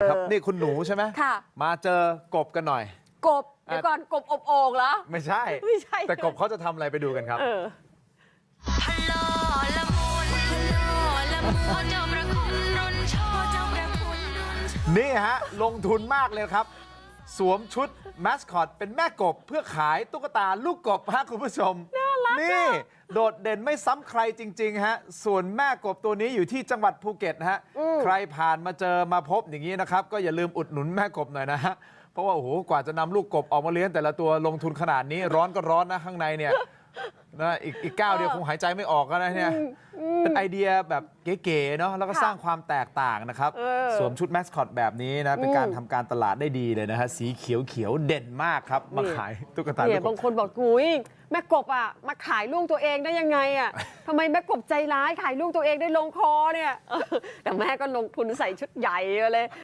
ครับนี่คุณหนูใช่ไหมค่ะ มาเจอกบกันหน่อย กบเดี๋ยวก่อนกบอบโอ่งเหรอ ไม่ใช่ ไม่ใช่ แต่กบเขาจะทำอะไรไปดูกันครับ เออ ฮัลโหลละมุนฮัลโหลละมุนพ่อเจ้าประคุณรุนโชว์เจ้าประคุณรุนโชว์นี่ฮะ ลงทุนมากเลยครับ สวมชุดมาสคอตเป็นแม่กบเพื่อขายตุ๊กตาลูกกบฮะคุณผู้ชมนี่ โดดเด่นไม่ซ้ำใครจริงๆฮะส่วนแม่กบตัวนี้อยู่ที่จังหวัดภูเก็ตนะฮะใครผ่านมาเจอมาพบอย่างนี้นะครับ ก็อย่าลืมอุดหนุนแม่กบหน่อยนะฮะเพราะว่าโอ้โหกว่าจะนำลูกกบออกมาเลี้ยงแต่ละตัวลงทุนขนาดนี้ร้อนก็ร้อนนะข้างในเนี่ย นะอีกอีกก้าวเดียวคงหายใจไม่ออกแล้วนะเนี่ยเป็นไอเดียแบบเก๋ๆเนาะแล้วก็ค่ะสร้างความแตกต่างนะครับเออสวมชุดแมสคอตแบบนี้นะ เป็นการอืมทำการตลาดได้ดีเลยนะฮะ สีเขียวเขียวๆเด่นมากครับ มานี่ขายตุ๊กตาเนี่ยลูกกบางบคนบอกกุยแม่กบอะมาขายลูกตัวเองได้ยังไงอะทำไมแม่กบใจร้ายขายลูกตัวเองได้ลงคอเนี่ยเออแต่แม่ก็ลงทุนใส่ชุดใหญ่มาเลย